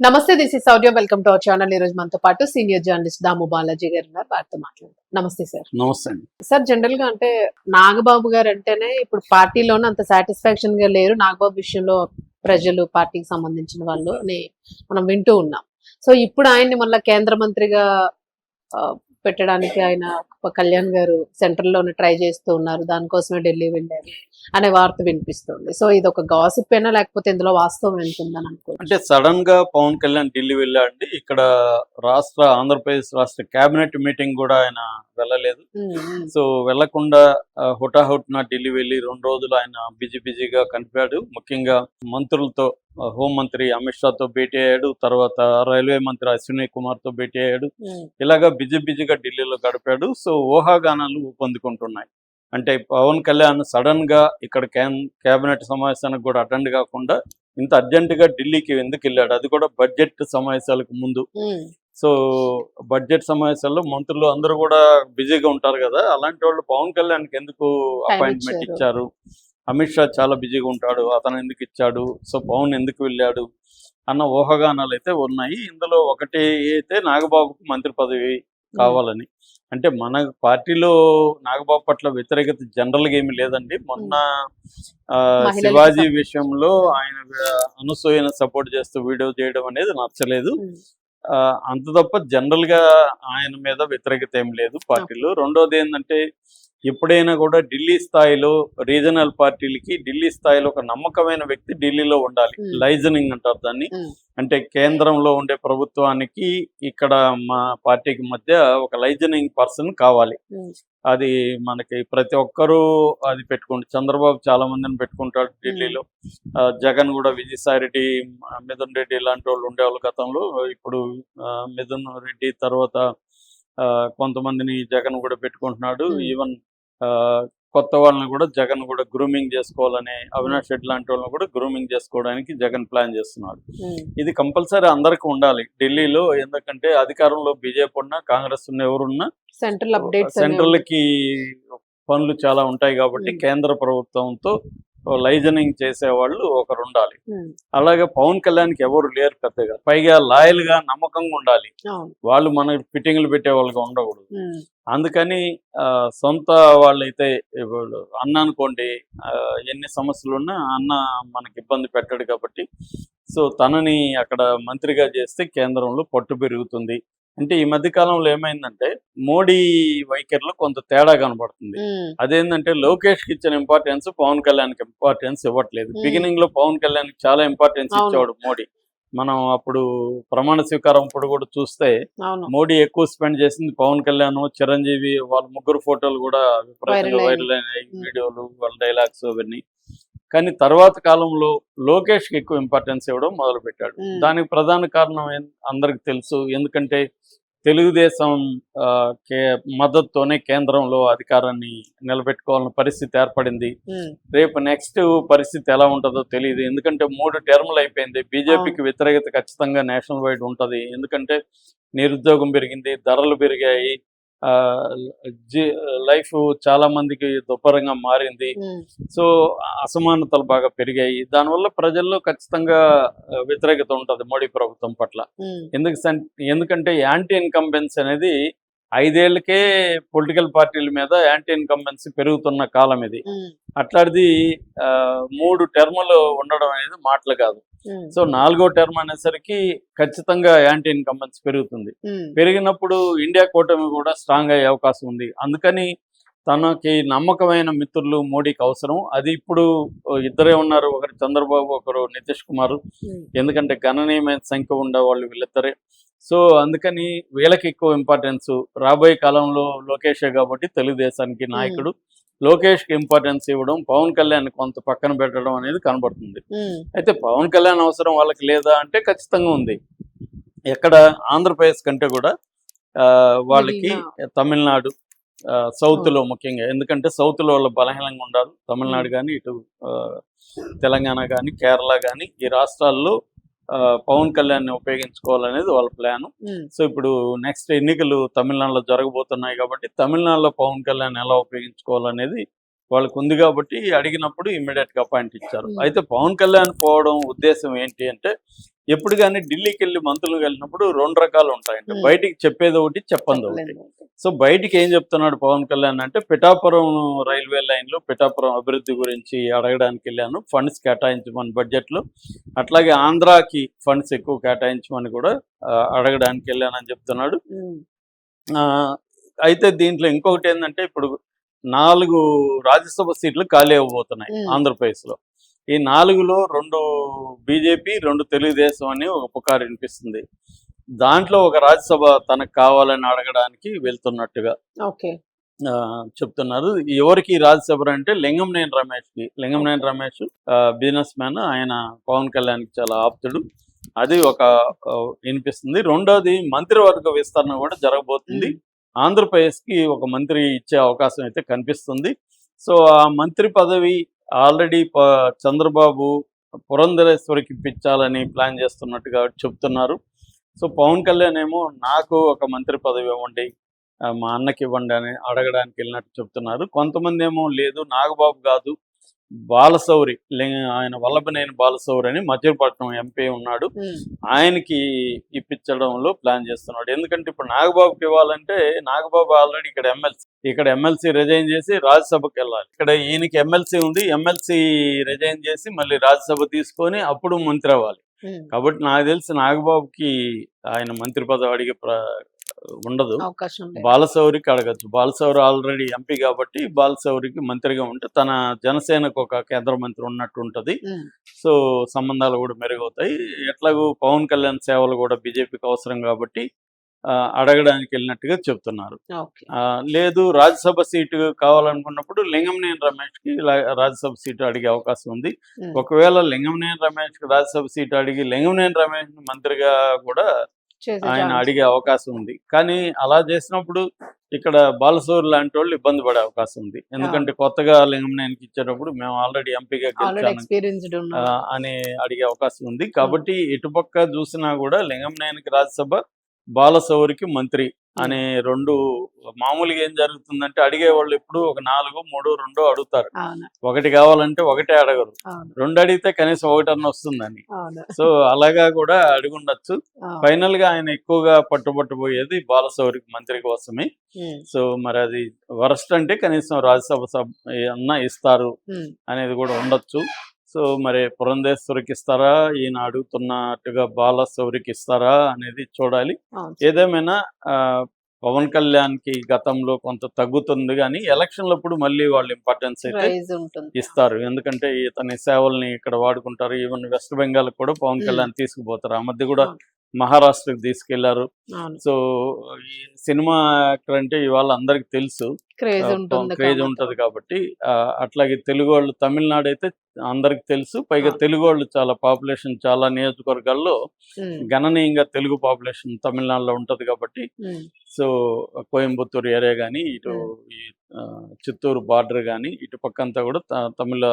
నమస్తే this is Sourya welcome to our channel ఈ రోజు మనతో పాటు సీనియర్ జర్నలిస్ట్ దాము బాలాజీ గారు ఉన్నారు. వారితో మాట్లాడదాం. నమస్తే సార్ నమస్తే అండి. సార్ జనరల్గా అంటే నాగబాబు గారు అంటేనే ఇప్పుడు పార్టీలోనే అంత సాటిస్ఫాక్షన్గా లేరు. నాగబాబు విషయంలో ప్రజలు పార్టీకి సంబంధించిన వాళ్ళు అని మనం వింటూ ఉన్నాం. సో ఇప్పుడు ఆయన్ని మళ్ళీ కేంద్ర మంత్రిగా పెట్టడానికి ఆయన కళ్యాణ్ గారు సెంట్రల్లోనే ట్రై చేస్తూ ఉన్నారు. దానికోసమే ఢిల్లీ వెళ్ళారు అనే వార్త వినిపిస్తుంది. సో ఇది ఒక గాసిప్ అయినా లేకపోతే ఇందులో వాస్తవం వెళ్తుందని అనుకో అంటే సడన్గా పవన్ కళ్యాణ్ ఢిల్లీ వెళ్ళాడండి. ఇక్కడ రాష్ట్ర ఆంధ్రప్రదేశ్ రాష్ట్ర కేబినెట్ మీటింగ్ కూడా ఆయన వెళ్ళలేదు. సో వెళ్ళకుండా హుటాహుటిన ఢిల్లీ వెళ్ళి రెండు రోజులు ఆయన బిజీ బిజీగా కనిపాడు. ముఖ్యంగా మంత్రులతో హోంమంత్రి అమిత్ షాతో భేటీ అయ్యాడు. తర్వాత రైల్వే మంత్రి అశ్విని కుమార్తో భేటీ అయ్యాడు. ఇలాగా బిజీ బిజీగా ఢిల్లీలో గడిపాడు. సో ఊహాగానాలు పొందుకుంటున్నాయి అంటే పవన్ కళ్యాణ్ సడన్గా ఇక్కడ కేబినెట్ సమావేశానికి కూడా అటెండ్ కాకుండా ఇంత అర్జెంట్గా ఢిల్లీకి ఎందుకు వెళ్ళాడు? అది కూడా బడ్జెట్ సమావేశాలకు ముందు. సో బడ్జెట్ సమావేశాల్లో మంత్రులు అందరూ కూడా బిజీగా ఉంటారు కదా అలాంటి వాళ్ళు పవన్ కళ్యాణ్కి ఎందుకు అపాయింట్మెంట్ ఇచ్చారు. అమిత్ షా చాలా బిజీగా ఉంటాడు అతను ఎందుకు ఇచ్చాడు? సో పవన్ ఎందుకు వెళ్ళాడు? అన్న ఊహాగానాలు అయితే ఉన్నాయి. ఇందులో ఒకటి అయితే నాగబాబుకు మంత్రి పదవి కావాలని. అంటే మన పార్టీలో నాగబాబు పట్ల వ్యతిరేకత జనరల్గా ఏమీ లేదండి. మొన్న ఆ, మహిళలకి శివాజీ విషయంలో ఆయన అనసూయను సపోర్ట్ చేస్తూ వీడియో చేయడం అనేది నచ్చలేదు. ఆ, అంత తప్ప జనరల్గా ఆయన మీద వ్యతిరేకత ఏం లేదు పార్టీలో రెండోది ఏంటంటే ఎప్పుడైనా కూడా ఢిల్లీ స్థాయిలో రీజనల్ పార్టీలకి ఢిల్లీ స్థాయిలో ఒక నమ్మకమైన వ్యక్తి ఢిల్లీలో ఉండాలి. లైజనింగ్ అంటారు దాన్ని. అంటే కేంద్రంలో ఉండే ప్రభుత్వానికి ఇక్కడ మా పార్టీకి మధ్య ఒక లైజనింగ్ పర్సన్ కావాలి. అది మనకి ప్రతి ఒక్కరూ అది పెట్టుకుంటారు చంద్రబాబు చాలా మందిని పెట్టుకుంటాడు ఢిల్లీలో. ఆ, జగన్ కూడా విజయసాయి రెడ్డి మిథున్ రెడ్డి లాంటి వాళ్ళు ఉండేవాళ్ళు గతంలో. ఇప్పుడు మిథున్ రెడ్డి తర్వాత కొంతమందిని జగన్ కూడా పెట్టుకుంటున్నాడు. Hmm. ఈవెన్ ఆ, కొత్త వాళ్ళని కూడా జగన్ కూడా గ్రూమింగ్ చేసుకోవాలని అవినాష్ రెడ్డి లాంటి వాళ్ళని కూడా గ్రూమింగ్ చేసుకోవడానికి జగన్ ప్లాన్ చేస్తున్నాడు. ఇది కంపల్సరీ అందరికి ఉండాలి. ఢిల్లీలో ఎందుకంటే అధికారంలో బీజేపీ ఉన్నా కాంగ్రెస్ ఉన్న ఎవరున్నా సెంట్రల్ అప్డేట్స్ సెంట్రల్కి పనులు చాలా ఉంటాయి కాబట్టి Hmm. కేంద్ర ప్రభుత్వంతో లైజనింగ్ చేసే వాళ్ళు ఒకరు ఉండాలి అలాగే పవన్ కళ్యాణ్కి ఎవరు లేరు పెద్దగా. పైగా లాయల్గా నమ్మకంగా ఉండాలి. వాళ్ళు మన ఫిట్టింగ్లు పెట్టే వాళ్ళగా ఉండకూడదు. అందుకని ఆ, సొంత వాళ్ళైతే అన్న అనుకోండి ఎన్ని సమస్యలు ఉన్నా అన్న మనకి ఇబ్బంది పెట్టాడు కాబట్టి సో తనని అక్కడ మంత్రిగా చేస్తే కేంద్రంలో పట్టు పెరుగుతుంది. అంటే ఈ మధ్య కాలంలో ఏమైందంటే మోడీ వైఖరిలో కొంత తేడా కనబడుతుంది. అదేంటంటే లోకేష్కి ఇచ్చిన ఇంపార్టెన్స్ పవన్ కళ్యాణ్కి ఇంపార్టెన్స్ ఇవ్వట్లేదు. బిగినింగ్లో పవన్ కళ్యాణ్ చాలా ఇంపార్టెన్స్. ఇచ్చేవాడు మోడీ. మనం అప్పుడు ప్రమాణ స్వీకారం అప్పుడు కూడా చూస్తే మోడీ ఎక్కువ స్పెండ్ చేసింది పవన్ కళ్యాణ్ చిరంజీవి వాళ్ళ ముగ్గురు ఫోటోలు కూడా విపరీతంగా వైరల్ అయినాయి. వీడియోలు వాళ్ళ డైలాగ్స్ అవన్నీ. కానీ తర్వాత కాలంలో లోకేష్కి ఎక్కువ ఇంపార్టెన్స్ ఇవ్వడం మొదలు పెట్టాడు. దానికి ప్రధాన కారణం అందరికి తెలుసు. ఎందుకంటే తెలుగుదేశం కే మద్దతుతోనే కేంద్రంలో అధికారాన్ని నిలబెట్టుకోవాలన్న పరిస్థితి ఏర్పడింది. రేపు నెక్స్ట్ పరిస్థితి ఎలా ఉంటుందో తెలియదు ఎందుకంటే మూడు టర్ములు అయిపోయింది. బీజేపీకి వ్యతిరేకత ఖచ్చితంగా నేషనల్ వైడ్ ఉంటది. ఎందుకంటే నిరుద్యోగం పెరిగింది ధరలు పెరిగాయి. లైఫ్ చాలా మందికి దుప్పరంగా మారింది. సో అసమానతలు బాగా పెరిగాయి. దానివల్ల ప్రజల్లో ఖచ్చితంగా వ్యతిరేకత ఉంటది మోడీ ప్రభుత్వం పట్ల. ఎందుకు ఎందుకంటే యాంటీ ఇన్కంబెన్స్ అనేది ఐదేళ్ళకే పొలిటికల్ పార్టీల మీద యాంటీ ఇన్కంబెన్సీ పెరుగుతున్న కాలం ఇది. అట్లాంటిది మూడు టర్ములు ఉండడం అనేది మాటలు కాదు. సో నాలుగో టర్మ్ అనేసరికి ఖచ్చితంగా యాంటీ ఇన్కంబెన్స్ పెరుగుతుంది పెరిగినప్పుడు ఇండియా కూటమి కూడా స్ట్రాంగ్ అయ్యే అవకాశం ఉంది. అందుకని తనకి నమ్మకమైన మిత్రులు మోడీకి అవసరం. అది ఇప్పుడు ఇద్దరే ఉన్నారు. ఒకరు చంద్రబాబు ఒకరు నితీష్ కుమార్. ఎందుకంటే గణనీయమైన సంఖ్య ఉండే వాళ్ళు వీళ్ళిద్దరే. సో అందుకని వీళ్ళకి ఎక్కువ ఇంపార్టెన్స్ రాబోయే కాలంలో లోకేషే కాబట్టి తెలుగుదేశానికి నాయకుడు. లోకేష్కి ఇంపార్టెన్స్ ఇవ్వడం పవన్ కళ్యాణ్ కొంత పక్కన పెట్టడం అనేది కనబడుతుంది. అయితే పవన్ కళ్యాణ్ అవసరం వాళ్ళకి లేదా అంటే ఖచ్చితంగా ఉంది. ఎక్కడ ఆంధ్రప్రదేశ్ కంటే కూడా వాళ్ళకి తమిళనాడు సౌత్లో ముఖ్యంగా. ఎందుకంటే సౌత్లో వాళ్ళు బలహీనంగా ఉండాలి తమిళనాడు కానీ ఇటు తెలంగాణ కానీ కేరళ కానీ ఈ రాష్ట్రాల్లో పవన్ కళ్యాణ్ ఉపయోగించుకోవాలనేది వాళ్ళ ప్లాన్ సో ఇప్పుడు నెక్స్ట్ ఎన్నికలు తమిళనాడులో జరగబోతున్నాయి కాబట్టి తమిళనాడులో పవన్ కళ్యాణ్ ఎలా ఉపయోగించుకోవాలనేది వాళ్ళకు ఉంది కాబట్టి అడిగినప్పుడు ఇమ్మీడియట్గా అపాయింట్ ఇచ్చారు. అయితే పవన్ కళ్యాణ్ పోవడం ఉద్దేశం ఏంటి అంటే ఎప్పుడు కానీ ఢిల్లీకి వెళ్ళి మంత్రులు వెళ్ళినప్పుడు రెండు రకాలు ఉంటాయండి. బయటికి చెప్పేది ఒకటి చెప్పంది ఒకటి. సో బయటికి ఏం చెప్తున్నాడు పవన్ కళ్యాణ్ అంటే పిఠాపురం రైల్వే లైన్లో పిఠాపురం అభివృద్ధి గురించి అడగడానికి వెళ్ళాను. ఫండ్స్ కేటాయించమని బడ్జెట్లో అట్లాగే ఆంధ్రాకి ఫండ్స్ ఎక్కువ కేటాయించమని కూడా అడగడానికి వెళ్ళానని చెప్తున్నాడు. అయితే దీంట్లో ఇంకొకటి ఏంటంటే ఇప్పుడు నాలుగు రాజ్యసభ సీట్లు ఖాళీ అవ్వబోతున్నాయి Hmm. ఆంధ్రప్రదేశ్లో ఈ నాలుగులో రెండు బీజేపీ రెండు తెలుగుదేశం అని ఒక పుకారు వినిపిస్తుంది. దాంట్లో ఒక రాజ్యసభ తనకు కావాలని అడగడానికి వెళ్తున్నట్టుగా చెప్తున్నారు. ఎవరికి రాజ్యసభ అంటే లింగంనేని రమేష్కి లింగంనేని రమేష్ బిజినెస్ మ్యాన్ ఆయన పవన్ కళ్యాణ్కి చాలా ఆప్తుడు. అది ఒక వినిపిస్తుంది. రెండోది మంత్రివర్గ విస్తరణ కూడా జరగబోతుంది. ఆంధ్రప్రదేశ్కి ఒక మంత్రి ఇచ్చే అవకాశం అయితే కనిపిస్తుంది. సో ఆ మంత్రి పదవి ఆల్రెడీ చంద్రబాబు పురంధరేశ్వరికి ఇప్పించాలని ప్లాన్ చేస్తున్నట్టుగా చెప్తున్నారు. సో పవన్ కళ్యాణ్ ఏమో నాకు ఒక మంత్రి పదవి ఇవ్వండి మా అన్నకి ఇవ్వండి అని అడగడానికి వెళ్ళినట్టు చెప్తున్నారు. కొంతమంది ఏమో లేదు నాగబాబు కాదు బాలశౌరి లే- ఆయన వల్లభనేని బాలశౌరి అని మచిలీపట్నం ఎంపీ ఉన్నాడు. ఆయనకి ఇప్పించడంలో ప్లాన్ చేస్తున్నాడు. ఎందుకంటే ఇప్పుడు నాగబాబుకి ఇవ్వాలంటే నాగబాబు ఆల్రెడీ ఇక్కడ ఎమ్మెల్సీ ఇక్కడ ఎమ్మెల్సీ రిజైన్ చేసి రాజ్యసభకి వెళ్ళాలి. ఇక్కడ ఈయనకి ఎమ్మెల్సీ ఉంది ఎమ్మెల్సీ రిజైన్ చేసి మళ్ళీ రాజ్యసభ తీసుకొని అప్పుడు మంత్రి అవ్వాలి. కాబట్టి నాకు తెలిసి నాగబాబుకి ఆయన మంత్రి పదవి అడిగే ఉండదు. బాలశౌరికి అడగచ్చు. బాలశౌరి ఆల్రెడీ ఎంపీ కాబట్టి బాలశౌరికి మంత్రిగా ఉంటే తన జనసేనకు ఒక కేంద్ర మంత్రి ఉన్నట్టు ఉంటది. సో సంబంధాలు కూడా మెరుగవుతాయి. ఎట్లాగూ పవన్ కళ్యాణ్ సేవలు కూడా బీజేపీకి అవసరం కాబట్టి అడగడానికి వెళ్ళినట్టుగా చెప్తున్నారు. లేదు రాజ్యసభ సీటు కావాలనుకున్నప్పుడు లింగంనేని రమేష్కి లా- రాజ్యసభ సీటు అడిగే అవకాశం ఉంది. ఒకవేళ లింగంనేని రమేష్కి రాజ్యసభ సీటు అడిగి లింగంనేని రమేష్ మంత్రిగా కూడా ఆయన. అడిగే అవకాశం ఉంది. కానీ అలా చేసినప్పుడు ఇక్కడ బాలసూర్ లాంటి వాళ్ళు ఇబ్బంది పడే అవకాశం ఉంది. ఎందుకంటే కొత్తగా లింగంనేనికి ఇచ్చేటప్పుడు మేము ఆల్రెడీ ఎంపీగా అని అడిగే అవకాశం ఉంది. కాబట్టి ఇటుపక్క చూసినా కూడా లింగంనేనికి రాజ్యసభ బాలసౌరికి మంత్రి అనే రెండు మామూలుగా ఏం జరుగుతుందంటే అడిగే వాళ్ళు ఎప్పుడు ఒక నాలుగు మూడు రెండు అడుగుతారు. ఒకటి కావాలంటే ఒకటే అడగరు. రెండు అడిగితే కనీసం ఒకటన్నా వస్తుందని. సో అలాగా కూడా అడుగుండొచ్చు. ఫైనల్గా ఆయన ఎక్కువగా పట్టుబట్టబోయేది బాలసౌరికి మంత్రి కోసమే. ఉమ్, సో మరి అది వరస్ట్ అంటే కనీసం రాజ్యసభ సభ అన్నా ఇస్తారు ఉమ్, అనేది కూడా ఉండొచ్చు. సో మరి పురంధేశ్వరికి ఇస్తారా? ఈయన అడుగుతున్నట్టుగా బాలశౌరికి ఇస్తారా అనేది చూడాలి. ఏదేమైనా ఆ, పవన్ కళ్యాణ్కి గతంలో కొంత తగ్గుతుంది కానీ ఎలక్షన్లప్పుడు మళ్ళీ వాళ్ళు ఇంపార్టెన్స్ అయితే ఇస్తారు. ఎందుకంటే ఇతని సేవల్ని ఇక్కడ వాడుకుంటారు. ఈవెన్ వెస్ట్ బెంగాల్ కూడా పవన్. కళ్యాణ్ తీసుకుపోతారు. ఆ మధ్య కూడా. మహారాష్ట్రకి తీసుకెళ్ళారు. సో ఈ సినిమా యాక్టర్ అంటే ఇవాళ అందరికి తెలుసు. క్రేజ్ ఉంటుంది క్రేజ్ కాబట్టి. ఉంటది కాబట్టి ఆ, అట్లాగే తెలుగు వాళ్ళు తమిళనాడు అయితే అందరికి తెలుసు. పైగా. తెలుగు వాళ్ళు చాలా పాపులేషన్ చాలా నియోజకవర్గాల్లో గణనీయంగా తెలుగు పాపులేషన్ తమిళనాడులో ఉంటది కాబట్టి సో కోయంబత్తూరు ఏరియా కానీ ఇటు చిత్తూరు బార్డర్ కానీ ఇటు పక్క అంతా కూడా తమిళ